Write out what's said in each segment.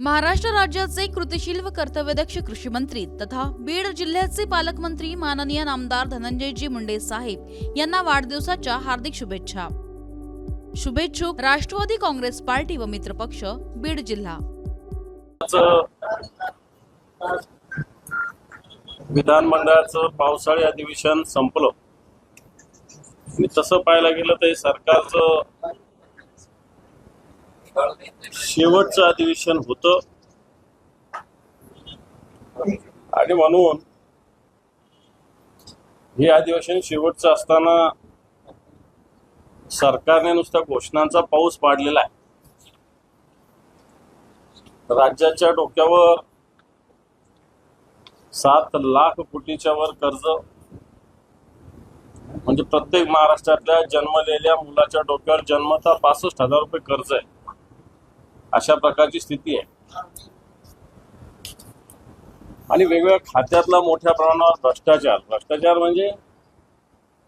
महाराष्ट्र राज्याचे कृतिशील व कर्तव्यदक्ष कृषी मंत्री तथा बीड जिल्ह्याचे पालकमंत्री माननीय नामदार धनंजयजी मुंडे साहेब यांना वाढदिवसाच्या हार्दिक शुभेच्छा. शुभेच्छुक राष्ट्रवादी काँग्रेस पार्टी व मित्रपक्ष बीड जिल्हा. विधानमंडळाचं पावसाळी अधिवेशन संपलं. तसं पाहायला गेलं तर सरकारचं शेवटचं अधिवेशन होत. आणि म्हणून हे अधिवेशन शेवटचं असताना सरकारने नुसत्या घोषणांचा पाऊस पाडलेला आहे. राज्याच्या डोक्यावर सात लाख कोटीच्या वर कर्ज म्हणजे प्रत्येक महाराष्ट्रातल्या जन्मलेल्या मुलाच्या डोक्यावर जन्मता पासष्ट हजार रुपये कर्ज आहे. अशा प्रकारची स्थिती आहे. आणि वेगवेगळ्या खात्यातला मोठ्या प्रमाणावर भ्रष्टाचार. भ्रष्टाचार म्हणजे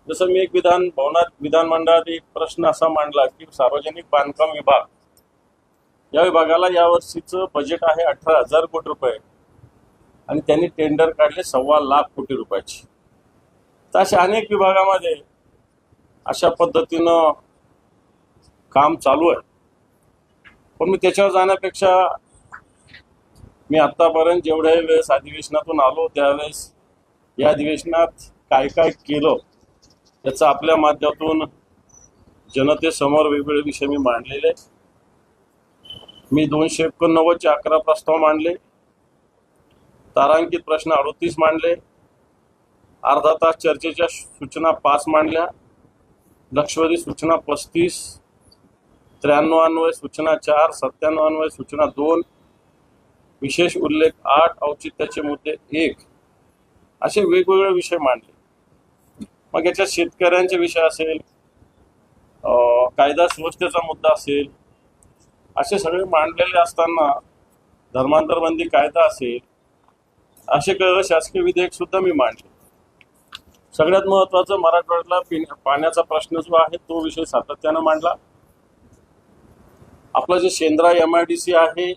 जसं मी एक विधान भवनात विधानमंडळात एक प्रश्न असा मांडला की सार्वजनिक बांधकाम विभाग या विभागाला यावर्षीचं बजेट आहे अठरा हजार कोटी रुपये. आणि त्यांनी टेंडर काढले सव्वा लाख कोटी रुपयाची. तर अशा अनेक विभागामध्ये अशा पद्धतीनं काम चालू आहे. पण मी त्याच्यावर जाण्यापेक्षा मी आतापर्यंत जेवढ्या वेळेस अधिवेशनातून आलो त्यावेळेस या अधिवेशनात काय काय केलं त्याचं आपल्या माध्यमातून जनतेसमोर वेगवेगळे विषय मी मांडलेले. मी दोनशे एकोणनव्वदचे अकरा प्रस्ताव मांडले. तारांकित प्रश्न अडोतीस मांडले. अर्धा तास चर्चेच्या सूचना पाच मांडल्या. लक्षवेधी सूचना पस्तीस. त्र्याण्णव अन्वय सूचना चार सत्त्याण्णव अन्वय सूचना दोन विशेष उल्लेख आठ औचित्याचे मुद्दे एक. असे वेगवेगळे विषय मांडले. मग याच्यात शेतकऱ्यांचे विषय असेल अं, कायदा सुव्यवस्थेचा मुद्दा असेल असे सगळे मांडलेले असताना धर्मांतरबंदी कायदा असेल असे शासकीय विधेयक सुद्धा मी मांडले. सगळ्यात महत्वाचं मराठवाड्याला पिण्या- पाण्याचा प्रश्न जो आहे तो विषय सातत्यानं मांडला. आपलं जे Shendra M I D C आहे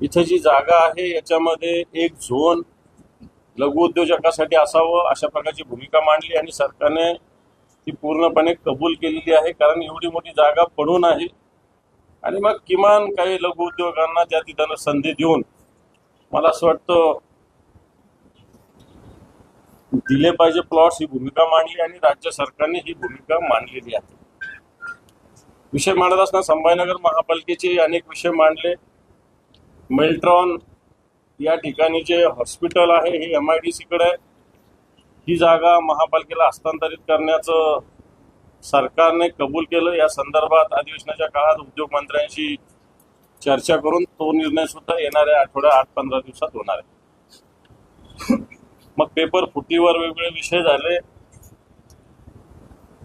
इथं जी जागा आहे याच्यामध्ये एक झोन लघु उद्योजकासाठी असावं अशा प्रकारची भूमिका मांडली आणि सरकारने ती पूर्णपणे कबूल केलेली आहे कारण एवढी मोठी जागा पडून आहे. आणि मग किमान काही लघु उद्योगांना त्या ठिकाणी संधी देऊन मला असं वाटतं दिले पाहिजे प्लॉट्स ही भूमिका मांडली आणि राज्य सरकारने ही भूमिका मांडलेली आहे. विषय मांडत असताना संभाजीनगर महापालिकेचे अनेक विषय मांडले. मेल्ट्रॉन या ठिकाणी जे हॉस्पिटल आहे हे एम आय डी सीकडे आहे. ही जागा महापालिकेला हस्तांतरित करण्याचं सरकारने कबूल केलं. या संदर्भात अधिवेशनाच्या काळात उद्योगमंत्र्यांशी चर्चा करून तो निर्णय सुद्धा येणाऱ्या आठवड्या आठ पंधरा दिवसात होणार आहे. मग पेपर फुटीवर वेगवेगळे विषय झाले.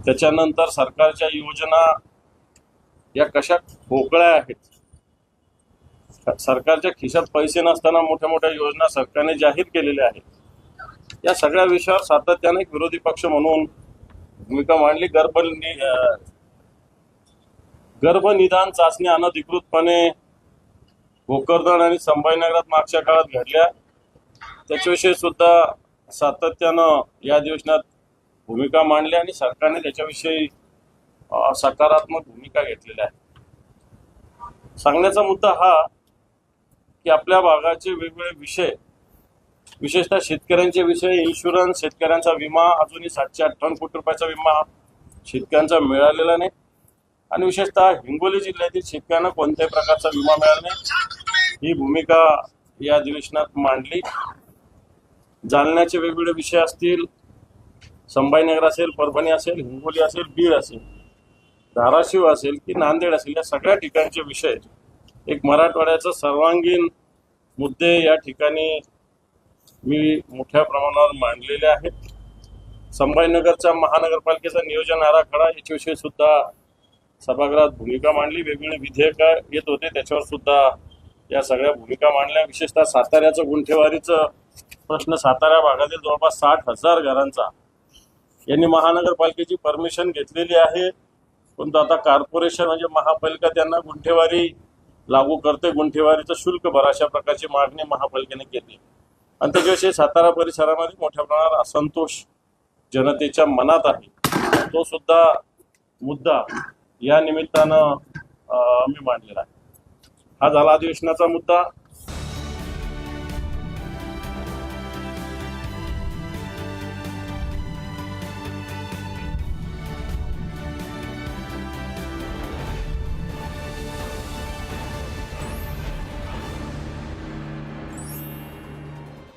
त्याच्यानंतर सरकारच्या योजना या कशा खोकळ्या आहेत? सरकारच्या खिशात पैसे नसताना मोठ्या मोठ्या योजना सरकारने जाहीर केलेल्या आहेत. या सगळ्या विषयावर सातत्याने एक विरोधी पक्ष म्हणून भूमिका मांडली. गर्भ गर्भनिदान चाचणी अनधिकृतपणे भोकरदन आणि संभाजीनगरात मागच्या काळात घडल्या. त्याच्याविषयी सुद्धा सातत्यानं या अधिवेशनात भूमिका मांडली आणि सरकारने त्याच्याविषयी सकारात्मक भूमिका घेतलेल्या आहे. सांगण्याचा मुद्दा हा की आपल्या भागाचे वेगवेगळे विषय विशेषतः शेतकऱ्यांचे विषय इन्शुरन्स शेतकऱ्यांचा विमा अजूनही सातशे अठ्ठावन्न कोटी रुपयाचा विमा शेतकऱ्यांचा मिळालेला नाही. आणि विशेषतः हिंगोली जिल्ह्यातील शेतकऱ्यांना कोणत्याही प्रकारचा विमा मिळाला नाही. ही भूमिका या अधिवेशनात मांडली. जालन्याचे वेगवेगळे विषय असतील संभाजीनगर असेल परभणी असेल हिंगोली असेल बीड असेल. धाराशिव असेल की नांदेड असेल या सगळ्या ठिकाणचे विषय एक मराठवाड्याचा सर्वांगीण मुद्दे या ठिकाणी मी मोठ्या प्रमाणावर मांडलेले आहेत. संभाजीनगरच्या महानगरपालिकेचा नियोजन आराखडा याच्याविषयी सुद्धा सभागृहात भूमिका मांडली. वेगवेगळे विधेयक येत होते त्याच्यावर सुद्धा या सगळ्या भूमिका मांडल्या. विशेषतः साताऱ्याचं गुंठेवारीचं प्रश्न सातारा भागातील जवळपास साठ हजार घरांचा. यांनी महानगरपालिकेची परमिशन घेतलेली आहे. परंतु आता कॉर्पोरेशन म्हणजे महापालिका त्यांना गुंठेवारी लागू करते गुंठेवारीचं शुल्क भरा अशा प्रकारची मागणी महापालिकेने केली. आणि त्याच्याविषयी सातारा परिसरामध्ये मोठ्या प्रमाणात असंतोष जनतेच्या मनात आहे. तो सुद्धा मुद्दा या निमित्तानं मी मांडलेला आहे. हा झाला अधिवेशनाचा मुद्दा.